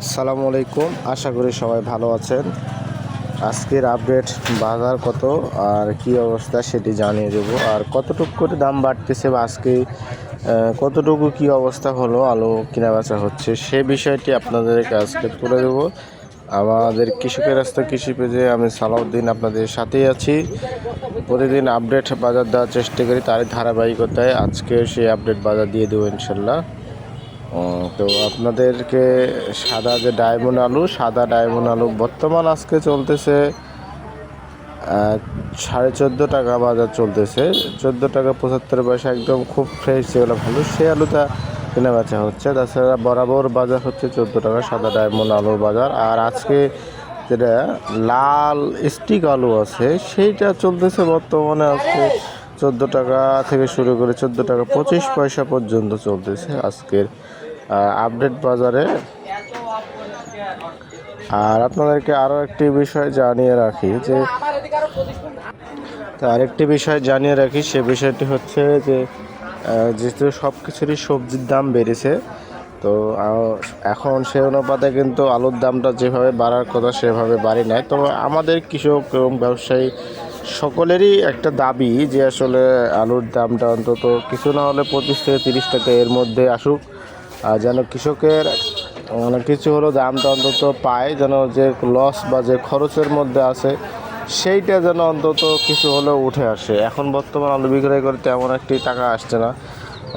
আসসালামু আলাইকুম। আশা করি সবাই ভালো আছেন। আজকের আপডেট, বাজার কত আর কি অবস্থা সেটি জানিয়ে দেব। আর কতটুকু করে দাম বাড়তেছে বা আজকে কতটুকু কি অবস্থা হলো, আলু কেনা বেচা হচ্ছে, সে বিষয়টি আপনাদেরকে আজকে তুলে দেব। আমাদের কৃষকের রাস্তা কৃষি পেজে আমি সালাউদ্দিন আপনাদের সাথেই আছি। প্রতিদিন আপডেট বাজার দেওয়ার চেষ্টা করি, তারই ধারাবাহিকতায় আজকে সেই আপডেট বাজার দিয়ে দেবো ইনশাল্লাহ। তো আপনাদেরকে সাদা যে ডায়মন্ড আলু, সাদা ডায়মন্ড আলু বর্তমান আজকে চলতেছে সাড়ে চোদ্দ টাকা বাজার চলতেছে। চোদ্দ টাকা পঁচাত্তর পয়সা একদম খুব ফ্রেশ যেগুলো ভালো, সেই আলুটা কেনা বেচা হচ্ছে। তাছাড়া বরাবর বাজার হচ্ছে চোদ্দ টাকা সাদা ডায়মন্ড আলুর বাজার। আর আজকে যেটা লাল স্টিক আলু আছে, সেইটা চলতেছে বর্তমানে আজকে চোদ্দ টাকা থেকে শুরু করে চোদ্দ টাকা পঁচিশ পয়সা পর্যন্ত চলতেছে আজকের আপডেট বাজারে। আর আপনাদেরকে আরও একটি বিষয় জানিয়ে রাখি যে আরেকটি বিষয় জানিয়ে রাখি, সে বিষয়টি হচ্ছে যে যেহেতু সব কিছুরই সবজির দাম বেড়েছে, তো এখন সে অনুপাতে কিন্তু আলুর দামটা যেভাবে বাড়ার কথা সেভাবে বাড়ি নাই। তবে আমাদের কৃষক এবং ব্যবসায়ী সকলেরই একটা দাবি যে আসলে আলুর দামটা অন্তত কিছু না হলে পঁচিশ থেকে তিরিশ টাকা এর মধ্যে আসুক। আর যেন কৃষকের মানে কিছু হলো দামটা অন্তত পায়, যেন যে লস বা যে খরচের মধ্যে আছে, সেইটা যেন অন্তত কিছু হলেও উঠে আসে। এখন বর্তমান আলু বিক্রয় করে তেমন একটি টাকা আসছে না।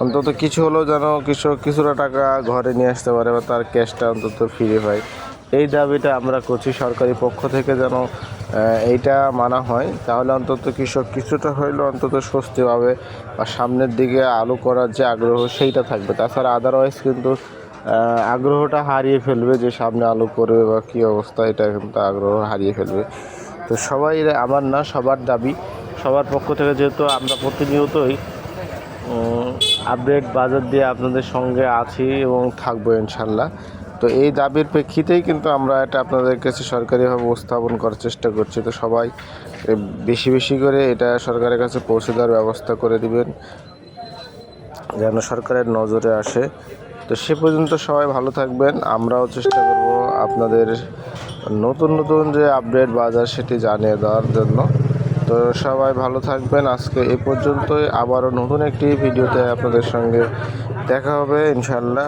অন্তত কিছু হলেও যেন কৃষক কিছুটা টাকা ঘরে নিয়ে আসতে পারে বা তার ক্যাশটা অন্তত ফিরে পায়। এই দাবিটা আমরা করছি সরকারি পক্ষ থেকে যেন এইটা মানা হয়। তাহলে অন্তত কৃষক কিছুটা হইলেও অন্তত স্বস্তি পাবে বা সামনের দিকে আলু করার যে আগ্রহ সেইটা থাকবে। তাছাড়া আদারওয়াইজ কিন্তু আগ্রহটা হারিয়ে ফেলবে যে সামনে আলু করবে বা কী অবস্থা, এটা কিন্তু আগ্রহ হারিয়ে ফেলবে। তো সবাই, আমার না, সবার দাবি। সবার পক্ষ থেকে যেহেতু আমরা প্রতিনিয়তই আপডেট বাজার দিয়ে আপনাদের সঙ্গে আছি এবং থাকব ইনশাল্লাহ। তো এই দাবির প্রেক্ষিতেই কিন্তু আমরা এটা আপনাদের কাছে সরকারিভাবে উপস্থাপন করার চেষ্টা করছি। তো সবাই বেশি বেশি করে এটা সরকারের কাছে পৌঁছে দেওয়ার ব্যবস্থা করে দিবেন, যেন সরকারের নজরে আসে। তো সে পর্যন্ত সবাই ভালো থাকবেন। আমরাও চেষ্টা করব আপনাদের নতুন নতুন যে আপডেট বাজার সেটি জানিয়ে দেওয়ার জন্য। তো সবাই ভালো থাকবেন। আজকে এই পর্যন্তই। আবারও নতুন একটি ভিডিওতে আপনাদের সঙ্গে দেখা হবে ইনশাল্লাহ